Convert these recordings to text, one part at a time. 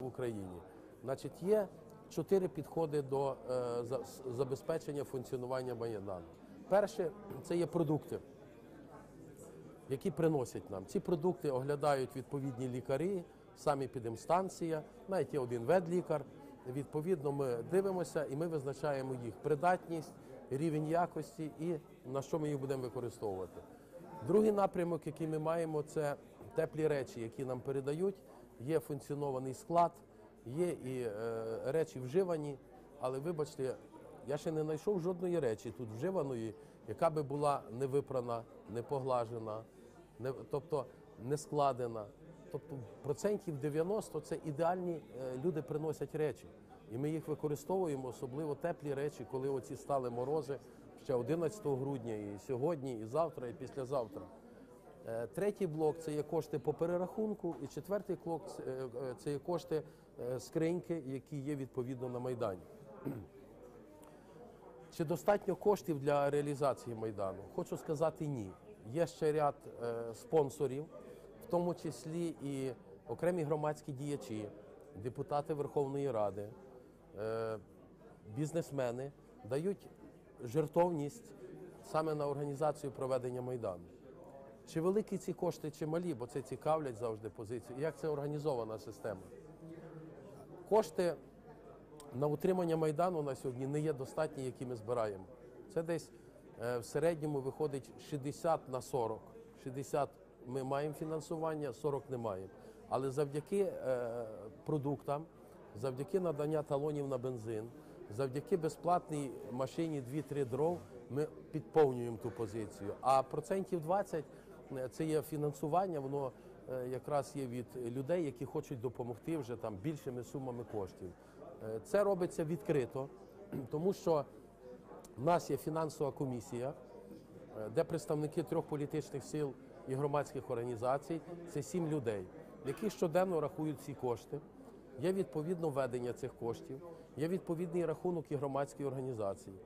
в Україні. Значить, є чотири підходи до е, за- забезпечення функціонування Майдану. Перше це є продукти, які приносять нам. Ці продукти оглядають відповідні лікарі, самі підемстанція, навіть є один ветлікар. Відповідно, ми дивимося і ми визначаємо їх придатність, рівень якості і на що ми їх будемо використовувати. Другий напрямок, який ми маємо, це теплі речі, які нам передають. Є функціонований склад, є і е, речі вживані, але вибачте, я ще не знайшов жодної речі тут вживаної, яка би була не випрана, не поглажена, не, тобто не складена. Тобто процентів 90 це ідеальні е, люди приносять речі. І ми їх використовуємо, особливо теплі речі, коли оці стали морози ще 11 грудня, і сьогодні, і завтра, і післязавтра. Е, Третій блок це є кошти по перерахунку, і четвертий блок це, е, є кошти е, скриньки, які є відповідно на Майдані. Чи достатньо коштів для реалізації Майдану? Хочу сказати ні. Є ще ряд спонсорів, в тому числі і окремі громадські діячі, депутати Верховної Ради, бізнесмени дають жертовність саме на організацію проведення Майдану. Чи великі ці кошти, чи малі, бо це цікавлять завжди позицію. Як це організована система? Кошти на утримання майдану на сьогодні не є достатні, які ми збираємо. Це десь е, в середньому виходить 60 на 40. 60 ми маємо фінансування, 40 не маємо. Але завдяки е, продуктам, завдяки надання талонів на бензин, завдяки безплатній машині 2-3 дров ми підповнюємо ту позицію. А процентів 20 е, це є фінансування, воно е, якраз є від людей, які хочуть допомогти вже там більшими сумами коштів. Е, Це робиться відкрито, тому що в нас є фінансова комісія, е, де представники трьох політичних сил і громадських організацій. Це сім людей, які щоденно рахують ці кошти. Є відповідно ведення цих коштів, є відповідний рахунок і громадської організації.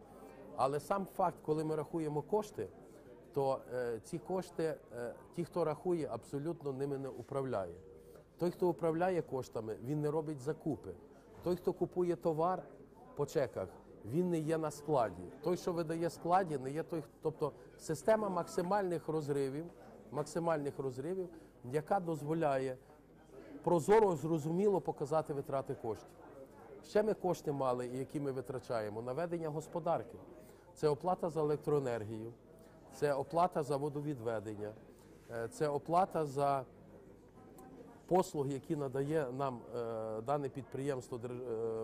Але сам факт, коли ми рахуємо кошти, то е, ці кошти, е, ті, хто рахує, абсолютно ними не управляє. Той, хто управляє коштами, він не робить закупи. Той, хто купує товар по чеках, він не є на складі. Той, що видає складі, не є той, тобто система максимальних розривів, максимальних розривів, яка дозволяє прозоро, зрозуміло показати витрати коштів. Ще ми кошти мали, які ми витрачаємо на ведення господарки. Це оплата за електроенергію, це оплата за водовідведення, е, це оплата за послуги, які надає нам е, дане підприємство е,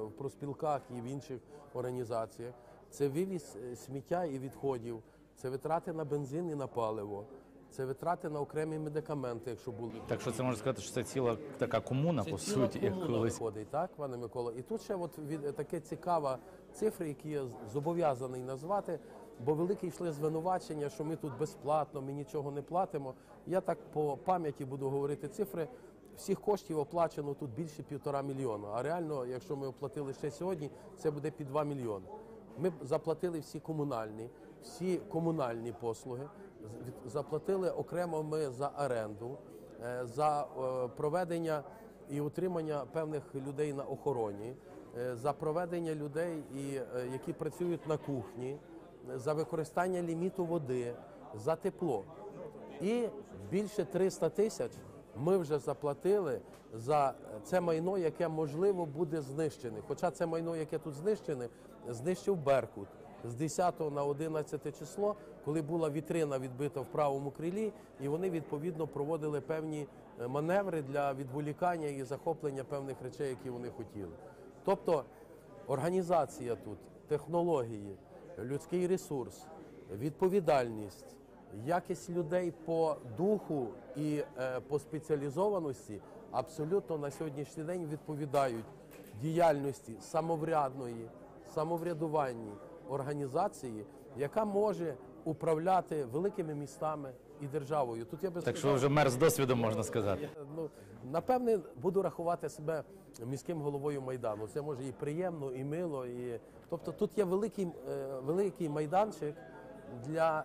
в проспілках і в інших організаціях. Це вивіз сміття і відходів, це витрати на бензин і на паливо, це витрати на окремі медикаменти, якщо були. Так що це можна сказати, що це ціла така комуна, Це по суті, як колись. виходить, так, пане Микола? І тут ще от від таке цікава цифра, які я зобов'язаний назвати, бо великі йшли звинувачення, що ми тут безплатно, ми нічого не платимо. Я так по пам'яті буду говорити цифри. Всіх коштів оплачено тут більше півтора мільйона. А реально, якщо ми оплатили ще сьогодні, це буде під 2 мільйони. Ми заплатили всі комунальні, всі комунальні послуги. Заплатили окремо ми за оренду, е, за е, проведення і утримання певних людей на охороні, е, за проведення людей, які працюють на кухні, за використання ліміту води, за тепло. І більше 300 тисяч ми вже заплатили за це майно, яке можливо буде знищене. Хоча це майно, яке тут знищене, знищив Беркут з 10 на 11 число, коли була вітрина відбита в правому крилі, і вони відповідно проводили певні е, маневри для відволікання і захоплення певних речей, які вони хотіли. Тобто організація тут, технології, людський ресурс, відповідальність, якість людей по духу і е, по спеціалізованості абсолютно на сьогоднішній день відповідають діяльності самоврядної, самоврядуванні організації, яка може управляти великими містами і державою. Тут я би Так сказав, що вже мер з досвідом можна сказати. Ну, напевне, буду рахувати себе міським головою Майдану. Це може і приємно, і мило. І... Тобто тут є великий, е, великий майданчик для